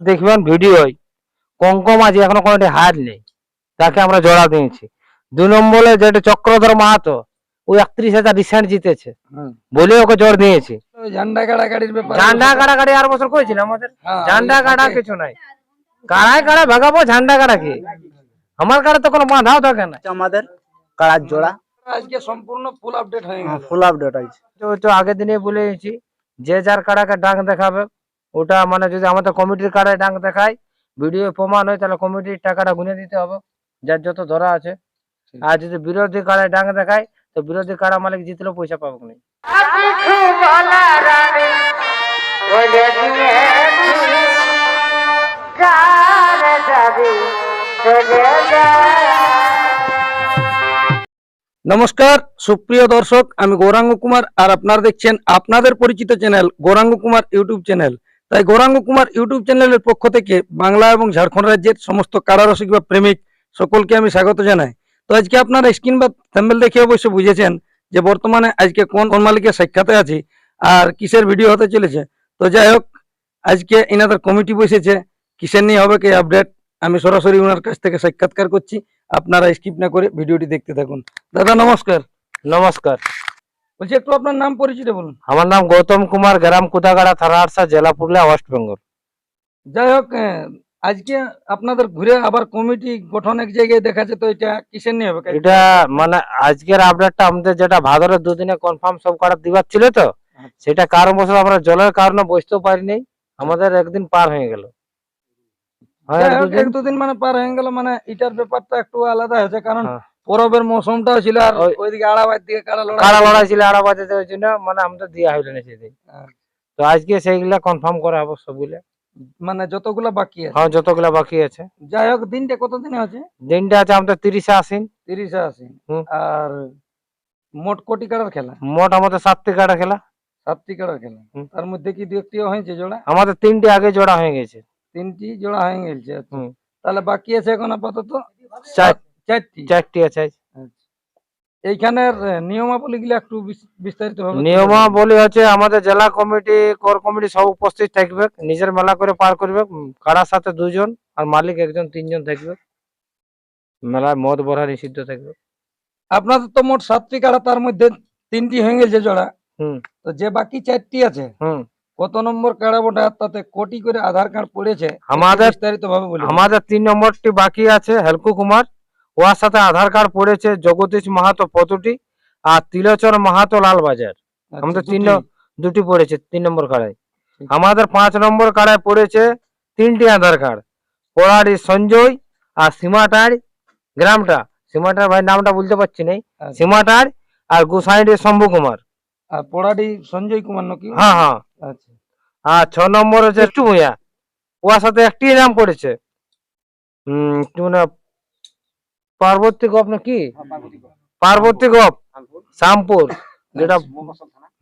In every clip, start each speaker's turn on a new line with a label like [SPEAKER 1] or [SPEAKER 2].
[SPEAKER 1] দেখবেন ভিডিওয় কঙ্কম আছে এখনও কোনোটি হার নেই। তাকে আমরা জোড়া দিয়েছি। দুই নম্বরে যেটা চক্রধর মাহাতো ও একত্রিশ হাজার রিসেন্ট জিতেছে। বলে ওকে জোর দিয়েছি।
[SPEAKER 2] ঝান্ডা কাড়াকাড়ির ব্যাপারে।
[SPEAKER 1] ঝান্ডা কাড়াকাড়ি আর বছর করেছিল আমাদের?
[SPEAKER 2] হ্যাঁ,
[SPEAKER 1] ঝান্ডা কাটা কিছু নাই। কাড়ায় কাড়া ভাগাবো ঝান্ডা কাড়া কি? আমার কাড়া তো কোনো বাঁধাও থাকে না।
[SPEAKER 3] আমাদের কাড়ার জোড়া।
[SPEAKER 2] আজকে সম্পূর্ণ ফুল আপডেট হয়ে গেল
[SPEAKER 3] ফুল আপডেট আছে
[SPEAKER 1] তো তো আগের দিনে বলেছি যে যার কাড়াকে ডাক দেখাবে ওটা মানে যদি আমাদের কমিটির কাড়ায় ডাক দেখায় ভিডিও প্রমাণ হয় তাহলে কমিটির টাকাটা গুনে দিতে হবে যার যত ধরা আছে। আর যদি বিরোধী কাড়ায় ডাক দেখায় তো বিরোধী কারা মালিক জিতলেও পয়সা পাবো না।
[SPEAKER 2] নমস্কার সুপ্রিয় দর্শক আমি গৌরাঙ্গ কুমার আর আপনারা দেখছেন আপনাদের পরিচিত channel Gouranga Kumar YouTube channel তাই গৌরাঙ্গ কুমার ইউটিউব চ্যানেলের পক্ষ থেকে বাংলা এবং ঝাড়খণ্ড রাজ্যের সমস্ত কারারসিক বা প্রেমিক সকলকে আমি স্বাগত জানাই। তো আজকে আপনারা স্ক্রিন বা থ্যাম্বেল দেখে অবশ্য বুঝেছেন যে বর্তমানে আজকে কোন কোন মালিকের সাক্ষাতে আছি আর কিসের ভিডিও হতে চলেছে। তো যাই হোক, আজকে এনাদের কমিটি বসেছে, কিসের নিয়ে হবে কি আপডেট আমি সরাসরি ওনার কাছ থেকে সাক্ষাৎকার করছি। আপনারা স্কিপ না করে ভিডিওটি দেখতে থাকুন। দাদা, নমস্কার।
[SPEAKER 1] নমস্কার।
[SPEAKER 2] বলছি একটু আপনার নাম পরিচয় বলুন।
[SPEAKER 1] আমার নাম গৌতম কুমার গ্রাম কুদাগাড়া থানা আরসা জেলা পুরুলিয়া ওয়েস্ট বেঙ্গল
[SPEAKER 2] যাই হোক আজকে আপনাদের ঘুরে আবার কমিটি গঠন এক জায়গায় দেখাচ্ছে তো এটা কিসের নিয়ে হবে?
[SPEAKER 1] এটা মানে আজকের আপডেটটা আমাদের যেটা ভাদরের দুদিনে কনফার্ম সব কাটা দিবার ছিল তো সেটা কারণবশত আমরা জলের কারণে বসতেও পারিনি আমাদের একদিন পার হয়ে গেল। হ্যাঁ, দুদিন।
[SPEAKER 2] এক দুদিন মানে পার হয়ে গেল মানে এটার ব্যাপারটা একটু আলাদা হয়েছে কারণ
[SPEAKER 1] হ্যাঁ।
[SPEAKER 2] পরবের মৌসুমটাও ছিল আর ওইদিকে আড়াবার দিকে কাড়া লড়াই
[SPEAKER 1] কাড়া লড়াই ছিল আড়া বাজাতে ওই জন্য মানে আমাদের দেওয়া হইল না সেদিন।
[SPEAKER 2] হ্যাঁ।
[SPEAKER 1] তো আজকে সেইগুলা কনফার্ম করা হবে সবগুলা।
[SPEAKER 2] মানে যতগুলা বাকি আছে।
[SPEAKER 1] হ্যাঁ যতগুলা বাকি আছে।
[SPEAKER 2] যাই হোক দিনটা কত দিনে আছে
[SPEAKER 1] দিনটা আছে আমাদের তিরিশে আসিন
[SPEAKER 2] তিরিশে
[SPEAKER 1] হুম।
[SPEAKER 2] আর মোট কোটি কাড়ার খেলা?
[SPEAKER 1] মোট আমাদের সাতটি কাড়া খেলা।
[SPEAKER 2] সাতটি কাড়ার খেলা। তার মধ্যে কি দু একটিও হয়েছে জোড়া?
[SPEAKER 1] আমাদের তিনটি আগে জোড়া হয়ে গেছে।
[SPEAKER 2] তিনটি জোড়া হয়ে গেছে আচ্ছা। তাহলে বাকি আছে এখন আপাতত?
[SPEAKER 1] চার-
[SPEAKER 2] চারটি?
[SPEAKER 1] চারটি আছে।
[SPEAKER 2] আচ্ছা। এইখানের নিয়মাবলী গুলো একটু বিস্তারিত
[SPEAKER 1] নিয়মাবলী হচ্ছে আমাদের জেলা কমিটি কোর কমিটি সব উপস্থিত থাকবে। নিজের মেলা করে পার করবে। কারার সাথে দুজন আর মালিক একজন তিনজন থাকবে। মেলায় মদ ভরা নিষিদ্ধ থাকবে।
[SPEAKER 2] আপনাদের তো মোট সাতটি কাড়া তার মধ্যে তিনটি হয়ে গেছে জোড়া।
[SPEAKER 1] হুম।
[SPEAKER 2] তো যে বাকি চারটি আছে
[SPEAKER 1] হুম।
[SPEAKER 2] কত নম্বর কাড়া তাতে কোটি করে আধার কার্ড পড়েছে।
[SPEAKER 1] আমাদের
[SPEAKER 2] বিস্তারিত ভাবে বলি
[SPEAKER 1] আমাদের তিন নম্বরটি বাকি আছে হেলকু কুমার। ওর সাথে আধার কার্ড পড়েছে জগদীশ মাহাতো পতুটি আর তিলোচন মাহাতো লালবাজার। আমাদের তিন দুটি পড়েছে তিন নম্বর কাড়ায় আমাদের পাঁচ নম্বর কাড়ায় পড়েছে তিনটি আধার কার্ড। পোড়াড়ি সঞ্জয় আর সীমাটার গ্রামটা। সীমাটার ভাই নামটা বলতে পারছি নাই।
[SPEAKER 2] আচ্ছা।
[SPEAKER 1] সীমাটার আর গোসাইডি শম্ভু কুমার।
[SPEAKER 2] আর পোড়াডি সঞ্জয় কুমার নাকি?
[SPEAKER 1] হ্যাঁ হ্যাঁ।
[SPEAKER 2] আচ্ছা।
[SPEAKER 1] আর ছ নম্বর হচ্ছে একটু ভূঁইয়া। ওর সাথে একটি নাম পড়েছে। পার্বতী গপ না কি পার্বতী গপ। শ্যামপুর যেটা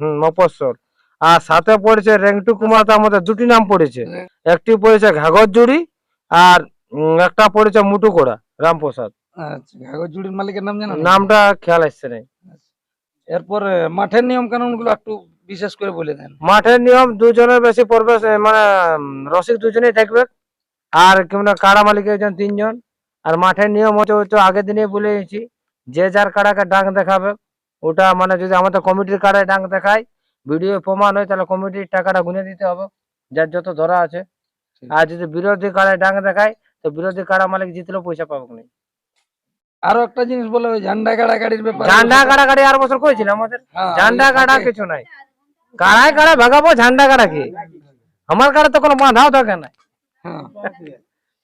[SPEAKER 1] হম মফস্বল। আর সাথে পড়েছে রেংটু কুমার তো আমাদের দুটি নাম পড়েছে। একটি পড়েছে ঘাগর জুড়ি আর একটা পড়েছে মুটুকোড়া রামপ্রসাদ।
[SPEAKER 2] আচ্ছা মালিকের নাম
[SPEAKER 1] নামটা খেয়াল আসছে না
[SPEAKER 2] এরপর মাঠের নিয়ম কানুনগুলো একটু বিশেষ করে বলে দেন।
[SPEAKER 1] মাঠের নিয়ম দুজনের বেশি পড়বে মানে রসিক দুজনেই থাকবে। আর কি মানে কাড়া মালিক একজন তিনজন। আর মাঠের নিয়ম হচ্ছে তো আগের দিনে বলে দিয়েছি যে যার কাড়াকে ডাক দেখাবে ওটা মানে যদি আমাদের কমিটির কাড়ায় ডাক দেখায় ভিডিও প্রমাণ হয় তাহলে কমিটির টাকাটা গুনে দিতে হবে যার যত ধরা আছে। আর যদি বিরোধী কাড়ায় ডাক দেখায় তো বিরোধী কাড়া মালিক জিতলেও পয়সা পাবো না।
[SPEAKER 2] আরও একটা জিনিস বলে ঝান্ডা কাড়াকাড়ির ব্যাপারে।
[SPEAKER 1] ঝান্ডা কাড়াকাড়ি আর বছর করেছিল আমাদের।
[SPEAKER 2] হ্যাঁ,
[SPEAKER 1] ঝান্ডা
[SPEAKER 2] থাকে।
[SPEAKER 1] কিছু নাই। কাড়ায় কাড়ায় ভাগাবো ঝান্ডা কাটা কি? আমার কাড়া তো কোনো বাঁধাও থাকে না।
[SPEAKER 2] হ্যাঁ।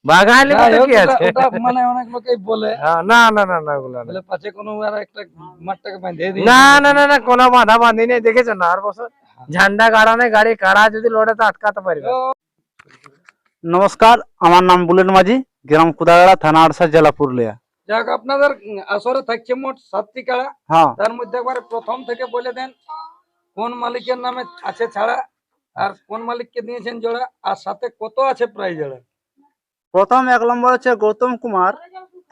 [SPEAKER 1] বাগাইলে
[SPEAKER 2] যাই
[SPEAKER 1] কি আছে?
[SPEAKER 2] ওটা মানে অনেক লোকেই বলে।
[SPEAKER 1] হ্যাঁ, না না না না ওগুলো
[SPEAKER 2] বলে পাছে কোনো আর একটা মাঠটাকে বাঁধিয়ে দিই।
[SPEAKER 1] না না না না কোনো বাঁধা বাঁধি নেই দেখেছ না? আর বছর ঝান্ডা গাড়ি কাড়া যদি লড়ে তো আটকাতে পারবে।
[SPEAKER 3] নমস্কার আমার নাম বুলেন মাঝি গ্রাম কুদাগাড়া থানা আড়সা জেলা পুরুলিয়া।
[SPEAKER 2] যাক আপনাদের আসরে থাকছে মোট সাতটি কাড়া।
[SPEAKER 3] হ্যাঁ।
[SPEAKER 2] তার মধ্যে একবার প্রথম থেকে বলে দেন কোন মালিকের নামে আছে ছাড়া আর কোন মালিককে দিয়েছেন জোড়া আর সাথে কত আছে প্রাইজ জোড়া?
[SPEAKER 3] প্রথম এক নম্বর হচ্ছে গৌতম কুমার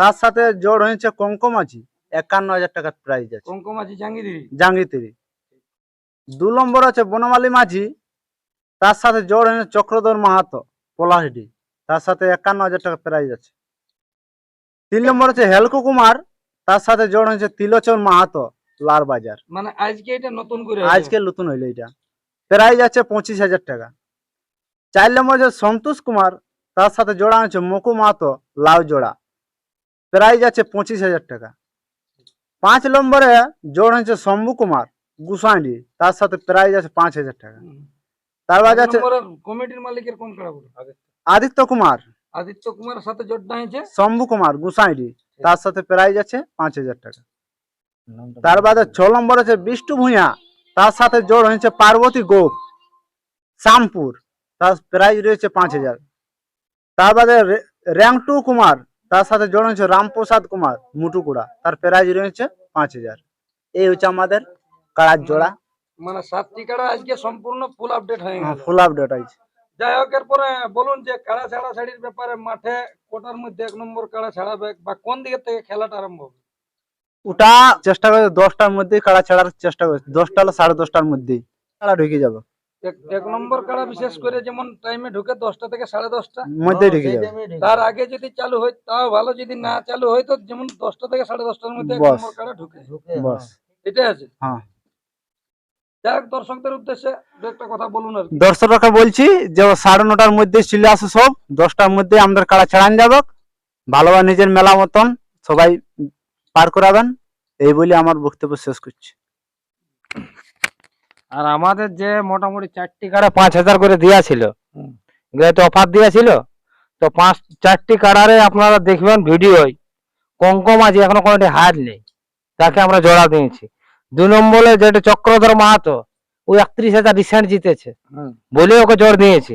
[SPEAKER 3] তার সাথে জোড় হয়েছে কঙ্কমাঝি একান্ন হাজার টাকার প্রাইজ আছে।
[SPEAKER 2] কুমকুম আছে জাঙ্গিদিরি।
[SPEAKER 3] জাঙ্গিতিরি দু নম্বর আছে বনমালী মাঝি তার সাথে জোড় হয়েছে চক্রধর মাহাতো পলাহিডি তার সাথে একান্ন হাজার টাকা প্রাইজ আছে। তিন নম্বর হচ্ছে হেলকু কুমার তার সাথে জোড় হয়েছে তিলোচন মাহাতো লার বাজার।
[SPEAKER 2] মানে আজকে এটা নতুন করে
[SPEAKER 3] আজকে নতুন হইল এটা। প্রাইজ আছে পঁচিশ হাজার টাকা। চার নম্বর হচ্ছে সন্তোষ কুমার তার সাথে জোড়া হচ্ছে মকু মাহাতো লাউ জোড়া। প্রাইজ আছে পঁচিশ হাজার টাকা। পাঁচ নম্বরে জোড় হচ্ছে শম্ভু কুমার গুসাইডি তার সাথে প্রাইজ আছে পাঁচ হাজার টাকা। তার বাদ আছে
[SPEAKER 2] কমিটির মালিকের কোন
[SPEAKER 3] আদিত্য কুমার।
[SPEAKER 2] আদিত্য কুমারের সাথে জোটটা হয়েছে
[SPEAKER 3] শম্ভু কুমার গুসাইডি তার সাথে প্রাইজ আছে পাঁচ হাজার টাকা। তার বাদে ছ নম্বর আছে বিষ্ণু ভূঁইয়া তার সাথে জোড় হয়েছে পার্বতী গোপ শ্যামপুর তার প্রাইজ রয়েছে পাঁচ হাজার। তার বাদে র্যাংটু কুমার তার সাথে জোড় হয়েছে রামপ্রসাদ কুমার মুটুকুড়া তার প্রাইজ রয়েছে পাঁচ হাজার। এই হচ্ছে আমাদের কাড়ার জোড়া।
[SPEAKER 2] মানে সাতটি কাড়া আজকে সম্পূর্ণ ফুল আপডেট হয়ে গেল
[SPEAKER 3] ফুল আপডেট আছে
[SPEAKER 2] যাই হোক এরপরে বলুন যে কাড়া ছাড়া ছাড়ির ব্যাপারে মাঠে কোটার মধ্যে এক নম্বর কাড়া ছাড়াবে বা কোন দিকে থেকে খেলাটা আরম্ভ হবে?
[SPEAKER 3] ওটা চেষ্টা করে দশটার মধ্যেই কাড়া ছাড়ার চেষ্টা করে দশটা হলে সাড়ে দশটার মধ্যেই। কাড়া ঢুকে যাবে।
[SPEAKER 2] এক- এক নম্বর কাড়া বিশেষ করে যেমন টাইমে ঢুকে দশটা থেকে সাড়ে দশটা
[SPEAKER 3] মধ্যেই ঢুকে যাবে।
[SPEAKER 2] তার আগে যদি চালু হয় তাও ভালো যদি না চালু হয় তো যেমন দশটা থেকে সাড়ে দশটার মধ্যে এক নম্বর কাড়া ঢুকে।
[SPEAKER 3] বস।
[SPEAKER 2] এটাই আছে।
[SPEAKER 3] হ্যাঁ।
[SPEAKER 2] যাই দর্শকদের উদ্দেশ্যে একটা কথা বলুন আর কি।
[SPEAKER 3] দর্শকরা বলছি যে সাড়ে নটার মধ্যে চলে আসে সব। দশটার মধ্যে আমাদের কাড়া ছাড়ান যাবে ভালোভাবে নিজের মেলা মতন সবাই পার করাবেন। এই বলে আমার বক্তব্য শেষ করছি।
[SPEAKER 1] আর আমাদের যে মোটামুটি চারটি কাড়া পাঁচ হাজার করে দেওয়া ছিল
[SPEAKER 2] হুম।
[SPEAKER 1] তো অফার দিয়েছিল তো পাঁচ চারটি কাড়ারে আপনারা দেখবেন ভিডিওয় কঙ্কম আছে এখনও কোনোটি হার নেই। তাকে আমরা জোড়া দিয়েছি। দু নম্বরে যেটা চক্রধর মাহাতো ও একত্রিশ হাজার রিসেন্ট জিতেছে। বলে ওকে জোর দিয়েছি।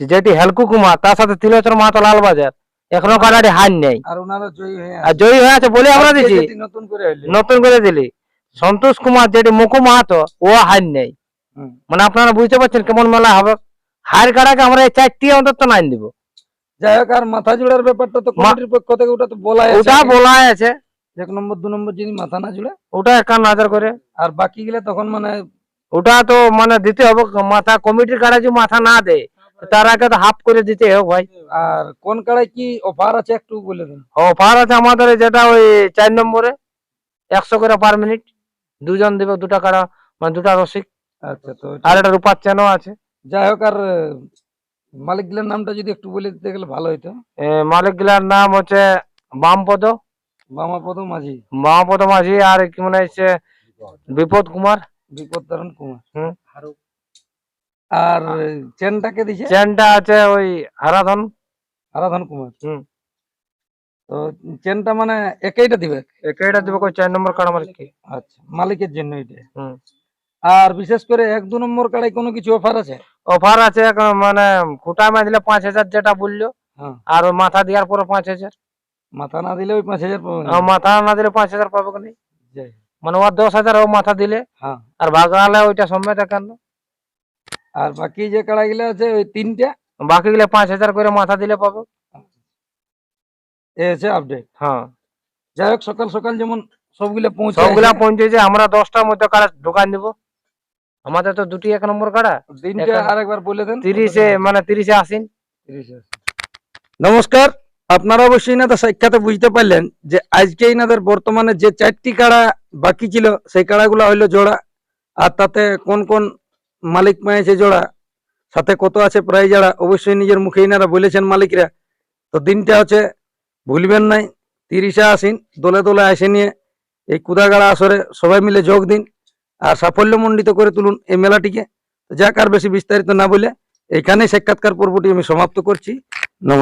[SPEAKER 1] যেটি হেলকু কুমার তার সাথে তিলোচন মাহাতো লালবাজার এখনও কাড়াটি হার নেই।
[SPEAKER 2] আর জয়ী হয়ে
[SPEAKER 1] আর জয়ী আছে বলে আমরা দিচ্ছি
[SPEAKER 2] নতুন করে
[SPEAKER 1] নতুন করে দিলি। সন্তোষ কুমার যেটি মুকু মাহাতো ও হার নেই। মানে আপনারা বুঝতে পারছেন কেমন মেলা হবে? হার কাড়াকে আমরা এই চারটি অন্তত নাইন দিব।
[SPEAKER 2] যাই হোক আর মাথা জোড়ার ব্যাপারটা তো কমিটির পক্ষ থেকে ওটা তো বলাই আছে
[SPEAKER 1] ওটা বলা আছে।
[SPEAKER 2] এক নম্বর দু নম্বর যদি মাথা না জুড়ে।
[SPEAKER 1] ওটা একান্ন হাজার করে।
[SPEAKER 2] আর বাকি গুলো তখন মানে
[SPEAKER 1] ওটা তো মানে দিতে হবে মাথা কমিটির কাড়া যদি মাথা না দেয় তার আগে তো হাফ করে দিতে হোক ভাই।
[SPEAKER 2] আর কোন কাড়ায় কি অফার আছে একটু বলে দিন।
[SPEAKER 1] অফার আছে আমাদের যেটা ওই চার নম্বরে একশো করে পার মিনিট। দুজন দেবে দুটা কারা মানে দুটা রসিক।
[SPEAKER 2] আচ্ছা তো
[SPEAKER 1] আর একটা রূপার চ্যানও আছে।
[SPEAKER 2] যাই হোক আর মালিক গিলার নামটা যদি একটু বলে দিতে গেলে ভালো হইতো।
[SPEAKER 1] মালিক গিলার নাম হচ্ছে বামপদ।
[SPEAKER 2] বামাপদ মাঝি।
[SPEAKER 1] বামপদ মাঝি আর কি মনে হচ্ছে বিপদ কুমার।
[SPEAKER 2] বিপদ তারণ কুমার।
[SPEAKER 1] হুম।
[SPEAKER 2] আর চেনটাকে দিছে?
[SPEAKER 1] চেনটা আছে ওই হারাধন
[SPEAKER 2] আরাধন কুমার।
[SPEAKER 1] হুম।
[SPEAKER 2] তো চেনটা মানে একইটা দিবে?
[SPEAKER 1] একেটা দেবে কই চার নম্বর কাড়া মালিক
[SPEAKER 2] আচ্ছা মালিকের জন্য এটা
[SPEAKER 1] হুম।
[SPEAKER 2] আর বিশেষ করে এক দু নম্বর কাড়ায় কোনো কিছু অফার আছে?
[SPEAKER 1] অফার আছে মানে খুঁটা মা দিলে পাঁচ হাজার যেটা বলল
[SPEAKER 2] হ্যাঁ।
[SPEAKER 1] আর মাথা দেওয়ার পরে পাঁচ হাজার।
[SPEAKER 2] মাথা না দিলে ওই পাঁচ হাজার পাবেন
[SPEAKER 1] মাথা না দিলে পাঁচ হাজার পাবে কি
[SPEAKER 2] যাই।
[SPEAKER 1] মানে ওর দশ হাজার ও মাথা দিলে
[SPEAKER 2] হ্যাঁ।
[SPEAKER 1] আর বাগালে ওইটা সমেত কেন
[SPEAKER 2] আর বাকি যে কাড়াগুলো আছে ওই তিনটা?
[SPEAKER 1] বাকি গুলো পাঁচ হাজার করে মাথা দিলে পাবে।
[SPEAKER 2] এ হচ্ছে আপডেট
[SPEAKER 1] হ্যাঁ।
[SPEAKER 2] যাই হোক সকাল সকাল যেমন সবগুলো পৌঁছে
[SPEAKER 1] সবগুলা পৌঁছেছে আমরা দশটার মধ্যে কাড়া দোকান দিব? আমাদের তো দুটি এক নম্বর কাড়া
[SPEAKER 2] দিনটা আরেকবার বলে দেন।
[SPEAKER 1] তিরিশে মানে তিরিশে আসিন।
[SPEAKER 2] তিরিশে নমস্কার আপনারা অবশ্যই ইনাদের সাক্ষাতে বুঝতে পারলেন যে আজকে ইনাদের বর্তমানে যে চারটি কাড়া বাকি ছিল সেই কাড়াগুলো হইল জোড়া। আর তাতে কোন কোন মালিক পেয়েছে জোড়া সাথে কত আছে প্রায় যারা অবশ্যই নিজের মুখে ইনারা বলেছেন মালিকরা। তো দিনটা হচ্ছে ভুলবেন নাই। তিরিশে আসিন দলে দলে আসে নিয়ে এই কুদাগাড়া আসরে সবাই মিলে যোগ দিন আর সাফল্যমণ্ডিত করে তুলুন এই মেলাটিকে। যাক, আর বেশি বিস্তারিত না বলে এখানেই সাক্ষাৎকার পর্বটি আমি সমাপ্ত করছি। নমস্কার।